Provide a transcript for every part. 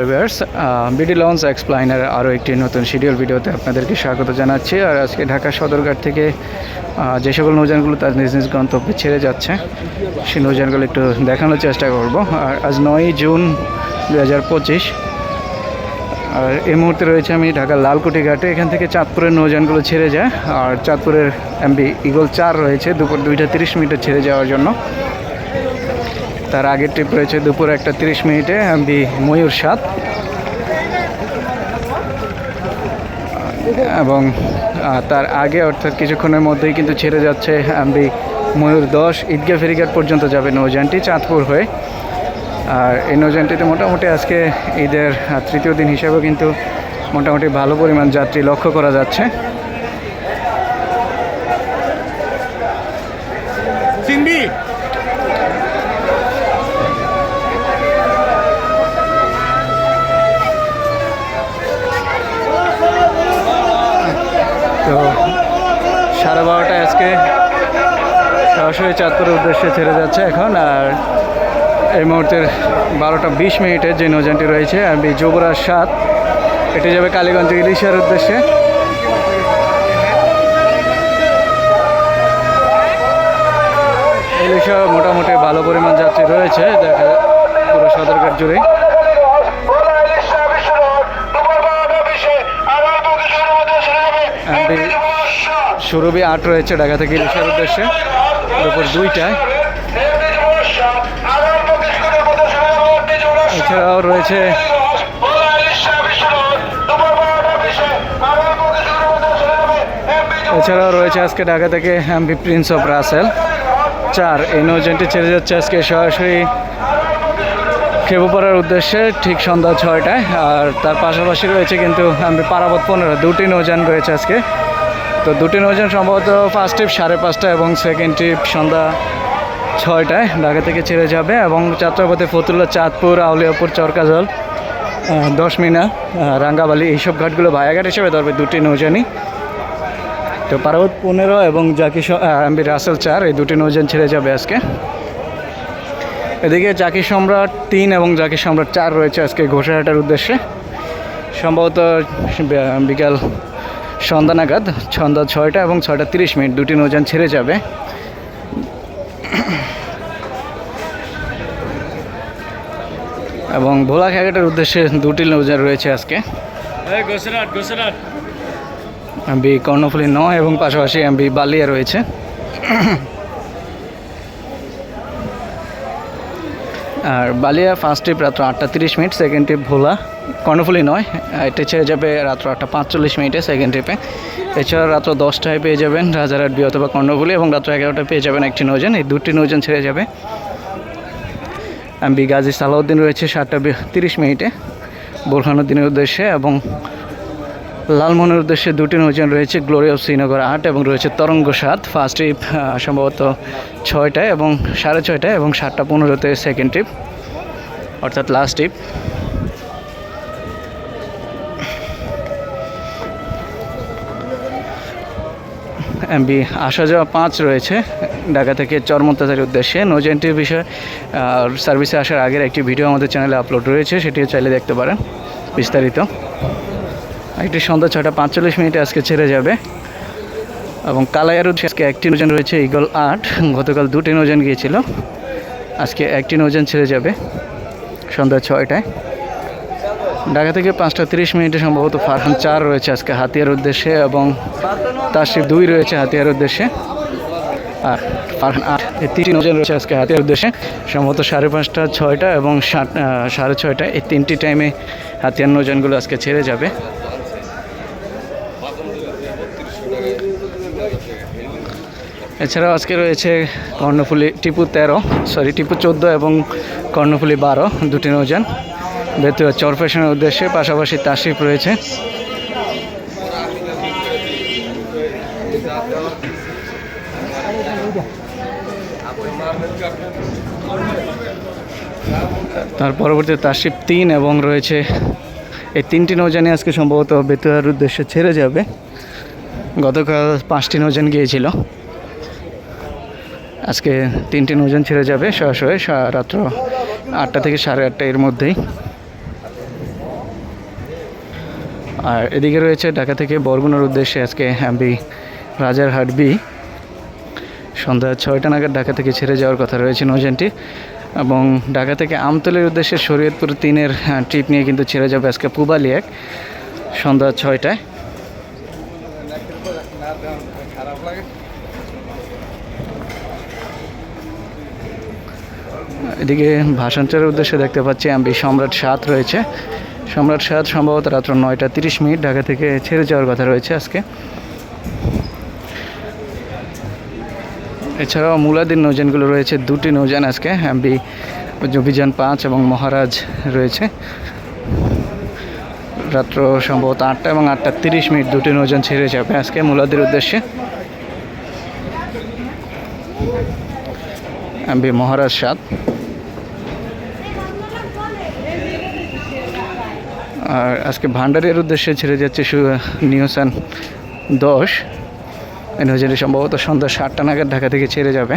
Viewers BD launch এক্সপ্লাইনার আরও একটি নতুন শিডিউল ভিডিওতে আপনাদেরকে স্বাগত জানাচ্ছি। আর আজকে ঢাকা সদরঘাট থেকে যে সকল নৌযানগুলো তার নিজ নিজ গন্তব্যে ছেড়ে যাচ্ছে, সেই নৌযানগুলো একটু দেখানোর চেষ্টা করব। আর আজ নয়ই জুন দু হাজার পঁচিশ, আর এই মুহূর্তে রয়েছে আমি ঢাকার লালকুটি ঘাটে। এখান থেকে চাঁদপুরের নৌযানগুলো ছেড়ে যায়, আর চাঁদপুরের এমবি ইগল চার রয়েছে, দুপুর দুইটা তিরিশ মিনিটে ছেড়ে যাওয়ার জন্য। তার আগের ট্রিপ রয়েছে দুপুর একটা তিরিশ মিনিটে, এমবি ময়ূর সাত। এবং তার আগে অর্থাৎ কিছুক্ষণের মধ্যেই কিন্তু ছেড়ে যাচ্ছে এমবি ময়ূর দশ। ঈদগা ফেরিঘাট পর্যন্ত যাবে নৌজানটি চাঁদপুর হয়ে। আর এই নৌযানটিতে মোটামুটি আজকে ঈদের তৃতীয় দিন হিসাবেও কিন্তু মোটামুটি ভালো পরিমাণ যাত্রী লক্ষ্য করা যাচ্ছে সিম্বি তো সাড়ে বারোটায় আজকে সরাসরি চাঁদপুরের উদ্দেশ্যে ছেড়ে যাচ্ছে এখন, আর এই মুহূর্তের বারোটা বিশ মিনিটে যে নৌযানটি রয়েছে বি যুবরাজ সাত, এটি যাবে কালীগঞ্জ ইলিশার উদ্দেশ্যে। ইলিশা মোটামুটি ভালো পরিমাণ যাত্রী রয়েছে, দেখা পুরো সদরঘাট জুড়ে। সুরভি আট রয়েছে ঢাকা থেকে ইলিশার উদ্দেশ্যে। দুইটায় এছাড়াও রয়েছে এছাড়াও রয়েছে আজকে ঢাকা থেকে এমবি প্রিন্স অফ রাসেল চার, এই নৌযানটি ছেড়ে যাচ্ছে আজকে সরাসরি খেপুপাড়ার উদ্দেশ্যে ঠিক সন্ধ্যা ছয়টায়। আর তার পাশাপাশি রয়েছে কিন্তু এমবি পারাবত পনেরো, দুটি নৌযান রয়েছে আজকে। তো দুটি নৌযান সম্ভবত ফার্স্ট ট্রিপ সাড়ে পাঁচটা এবং সেকেন্ড ট্রিপ সন্ধ্যা ছয়টায় ঢাকা থেকে ছেড়ে যাবে এবং যাত্রাপথে ফতুল্লা, চাঁদপুর, আউলিয়াপুর, চরকাজল দশমিনা রাঙ্গাবালি এইসব ঘাটগুলো ভায়াঘাট হিসেবে ধরবে দুটি নৌযানই। তো পার্বত পনেরো এবং জাকি এমবি রাসেল চার, এই দুটি নৌযান ছেড়ে যাবে আজকে। এদিকে জাকি সম্রাট তিন এবং জাকি সম্রাট চার রয়েছে আজকে ঘোষাহাটের উদ্দেশ্যে। সম্ভবত বিকাল সন্ধ্যা নাগাদ সন্ধ্যা ছয়টা এবং ছয়টা তিরিশ মিনিট দুটি নৌযান ছেড়ে যাবে। এবং ভোলা খেয়াঘাটের উদ্দেশ্যে দুটি নৌযান রয়েছে আজকে। এমবি কর্ণফুলী নয় এবং পাশাপাশি এমবি বালিয়া রয়েছে। আর বালিয়া ফার্স্ট ট্রিপ রাত্র আটটা তিরিশ minute second trip Bhola. Karnaphuli নয়, এটা ছেড়ে যাবে রাত্র আটটা পাঁচচল্লিশ মিনিটে সেকেন্ড ট্রিপে এছাড়া রাত্র দশটায় পেয়ে যাবেন রাজারহাট বি অথবা কর্ণফুলি এবং রাত্র এগারোটায় পেয়ে যাবেন একটি নৌযান, এই দুটি নৌযান ছেড়ে যাবে। এমবি গাজী সালাউদ্দিন রয়েছে সাতটা তিরিশ মিনিটে। বোরহানুদ্দিনের উদ্দেশ্যে এবং লালমোহনের উদ্দেশ্যে দুটি নৌযান রয়েছে গ্লোরি অফ শ্রীনগর আট এবং রয়েছে তরঙ্গ সাত। ফার্স্ট ট্রিপ সম্ভবত ছয়টায় এবং সাড়ে ছয়টায় এবং সাতটা পনেরোতে সেকেন্ড ট্রিপ অর্থাৎ লাস্ট ট্রিপ এমবি আসা যাওয়া পাঁচ রয়েছে। ঢাকা থেকে চরমন্তাজারের উদ্দেশ্যে নৌযানটির বিষয়ে সার্ভিসে আসার আগের একটি ভিডিও আমাদের চ্যানেলে আপলোড রয়েছে, সেটিও চাইলে দেখতে পারেন বিস্তারিত। একটি সন্ধ্যা ছটা পাঁচচল্লিশ মিনিটে আজকে ছেড়ে যাবে। এবং কালাইয়ার আজকে একটি নৌযান রয়েছে, ইগল আট। গতকাল দুটি নৌযান গিয়েছিল। আজকে একটি নৌযান ছেড়ে যাবে সন্ধ্যা ছয়টায়। ঢাকা থেকে পাঁচটা তিরিশ মিনিটে সম্ভবত ফারহান চার রয়েছে আজকে হাতিয়ার উদ্দেশ্যে এবং তাশরিফ দুই রয়েছে হাতিয়ার উদ্দেশ্যে। আর ফারহান আট তিনটি নৌযান রয়েছে আজকে হাতিয়ার উদ্দেশ্যে। সম্ভবত সাড়ে পাঁচটা, ছয়টা এবং সাড়ে ছয়টা, এই তিনটি টাইমে হাতিয়ার নৌযানগুলো আজকে ছেড়ে যাবে। এছাড়াও আজকে রয়েছে কর্ণফুলি টিপু তেরো সরি টিপু চোদ্দ এবং কর্ণফুলি বারো, দুটি নৌযান বেতুয়া চরফেশনের উদ্দেশ্যে পাশাপাশি তাশরিফ রয়েছে। তার পরবর্তী তাশরিফ তিন এবং রয়েছে এই তিনটি নৌযানই আজকে সম্ভবত বেতুয়ার উদ্দেশ্যে ছেড়ে যাবে। গতকাল পাঁচটি নৌযান গিয়েছিল। আজকে তিনটি নৌযান ছেড়ে যাবে সরাসরি রাত্র আটটা থেকে সাড়ে আটটা এর মধ্যেই। আর এদিকে রয়েছে ঢাকা থেকে বরগুনার উদ্দেশ্যে আজকে এমবি রাজারহাট বি। সন্ধ্যা ছয়টা নাগাদ ঢাকা থেকে ছেড়ে যাওয়ার কথা রয়েছে নৌযানটি। এবং ঢাকা থেকে আমতলের উদ্দেশ্যে শরীয়তপুর তিনের ট্রিপ নিয়ে কিন্তু ছেড়ে যাবে আজকে পুবালি এক সন্ধ্যা ছয়টায়। এদিকে ভাষান্তরের উদ্দেশ্যে দেখতে পাচ্ছি আমি সম্রাট সাত রয়েছে। সম্রাট সাত সম্ভবত রাত্র নয়টা তিরিশ মিনিট ঢাকা থেকে ছেড়ে যাওয়ার কথা রয়েছে আজকে। এছাড়াও মূলাদিন নৌযানগুলো রয়েছে, দুটি নৌযান আজকে, এমবি অভিযান পাঁচ এবং মহারাজ রয়েছে। রাত্র সম্ভবত আটটা এবং আটটা তিরিশ মিনিট দুটি নৌযান ছেড়ে যাবে আজকে মূলাদির উদ্দেশ্যে। এমবি মহারাজ সাত আর আজকে ভান্ডারের উদ্দেশ্যে ছেড়ে যাচ্ছে নিউসান দশ। নৌযানটি সম্ভবত সন্ধ্যা সাতটা নাগাদ ঢাকা থেকে ছেড়ে যাবে।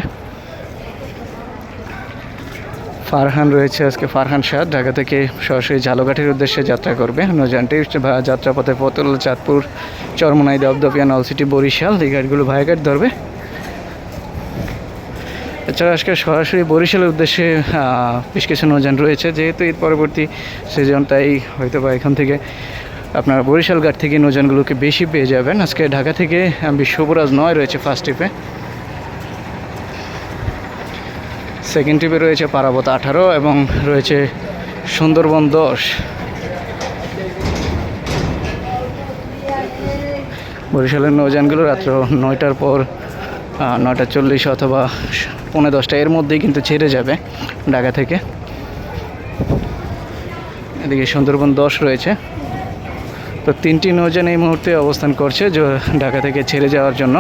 ফারহান রয়েছে আজকে, ফারহান শাহ ঢাকা থেকে সরাসরি ঝালকাঠির উদ্দেশ্যে যাত্রা করবে। নৌযানটির ভা- যাত্রাপথে পতল চাঁদপুর, চরমনাই, দপদপিয়া, নলসিটি, বরিশাল, এই গাড়িগুলো ভাইঘাট ধরবে। এছাড়া আজকে সরাসরি বরিশালের উদ্দেশ্যে বেশ কিছু নৌযান রয়েছে, যেহেতু এর পরবর্তী সিজন তাই হয়তো বা এখান থেকে আপনার বরিশাল ঘাট থেকে নৌযানগুলোকে বেশি পেয়ে যাবেন। আজকে ঢাকা থেকে বিশ্ববরাজ নয় রয়েছে ফার্স্ট ট্রিপে সেকেন্ড ট্রিপে রয়েছে পারাবত আঠারো এবং রয়েছে সুন্দরবন দশ। বরিশালের নৌযানগুলো রাত্র নয়টার পর নয়টা চল্লিশ অথবা পৌনে দশটা, এর মধ্যেই কিন্তু ছেড়ে যাবে ঢাকা থেকে। এদিকে সুন্দরবন দশ রয়েছে। তো তিনটি নৌযান এই মুহূর্তে অবস্থান করছে ঢাকা থেকে ছেড়ে যাওয়ার জন্য।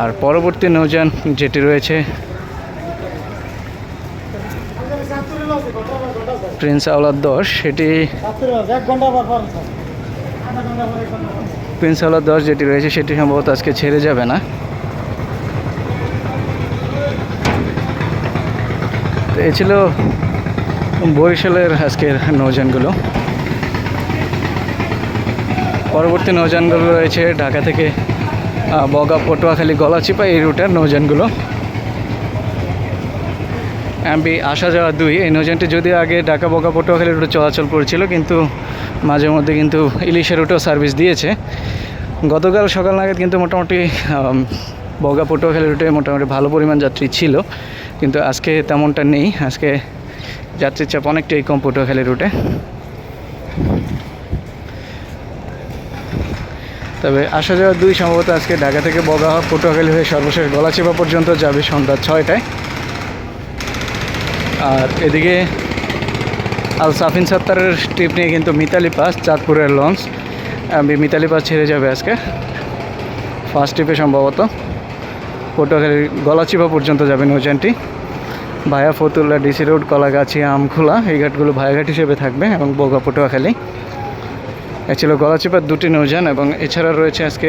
আর পরবর্তী নৌযান যেটি রয়েছে, প্রিন্স আওলাদ দশ, সেটি প্রিন্স আওলাদ দশ যেটি রয়েছে, সেটি সম্ভবত আজকে ছেড়ে যাবে না। এই ছিল বরিশালের আজকের নৌযানগুলো। পরবর্তী নৌযানগুলো রয়েছে ঢাকা থেকে বগা পটুয়াখালী গলাচিপা এই রুটের নৌযানগুলো। এমপি আসা যাওয়া দুই, এই নৌযানটি যদি আগে ঢাকা, বগা পটুয়াখালী রুটে চলাচল করেছিল, কিন্তু মাঝে মধ্যে কিন্তু ইলিশের রুটেও সার্ভিস দিয়েছে। গতকাল সকাল নাগাদ কিন্তু মোটামুটি বগা পটুয়াখালী রুটে মোটামুটি ভালো পরিমাণ যাত্রী ছিল, কিন্তু আজকে তেমনটা নেই। আজকে যাত্রীর চাপ অনেকটাই কম পটুয়াখালী রুটে তবে আসা যাওয়া দুই সম্ভবত আজকে ঢাকা থেকে বগা পটুয়াখালী হয়ে সর্বশেষ গলাচিপা পর্যন্ত যাবে সন্ধ্যা ছয়টায়। আর এদিকে আল সাফিন সাত্তারের ট্রিপ নিয়ে কিন্তু মিতালি পাস, চাঁদপুরের লঞ্চ। আমি মিতালি পাস ছেড়ে যাবে আজকে। ফার্স্ট ট্রিপে সম্ভবত। পটুয়াখালীর গলাচিপা পর্যন্ত যাবে নৌযানটি via Fatullah, DC road, Kalagachhi, Amkhola, এই ঘাটগুলো ভায়াঘাট হিসেবে থাকবে এবং বগা পটুয়াখালী। এ ছিল গলাচিপার দুটি নৌযান এবং এছাড়া রয়েছে আজকে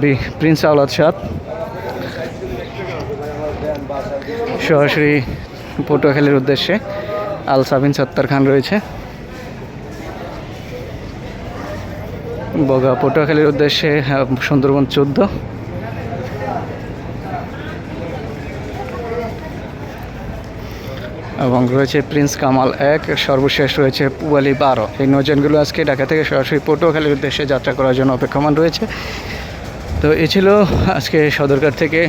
বি, প্রিন্স আওলাদ সাদ। সরাসরি পটুয়াখালীর উদ্দেশ্যে আল সাবিন সত্তার খান রয়েছে। বগা পটুয়াখালীর উদ্দেশ্যে সুন্দরবন চোদ্দ। এবং রয়েছে প্রিন্স কামাল এক, সর্বশেষ রয়েছে পুয়ালি বারো। এই নৌযানগুলো আজকে ঢাকা থেকে সরাসরি পটুয়াখালীর উদ্দেশ্যে যাত্রা করার জন্য অপেক্ষমান রয়েছে। তো এ ছিল আজকে সদরকার থেকে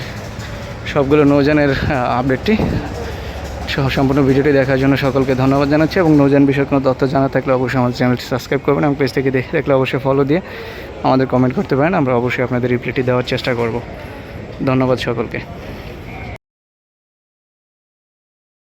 সবগুলো নৌযানের আপডেটটি সহ সম্পূর্ণ ভিডিওটি দেখার জন্য সকলকে ধন্যবাদ জানাচ্ছি এবং নৌযান বিষয়ে কোনো তথ্য জানা থাকলে অবশ্যই আমাদের চ্যানেলটি সাবস্ক্রাইব করবেন এবং পেজ থেকে দেখে থাকলে অবশ্যই ফলো দিয়ে আমাদের কমেন্ট করতে পারেন। আমরা অবশ্যই আপনাদের রিপ্লাইটি দেওয়ার চেষ্টা করব। ধন্যবাদ সকলকে।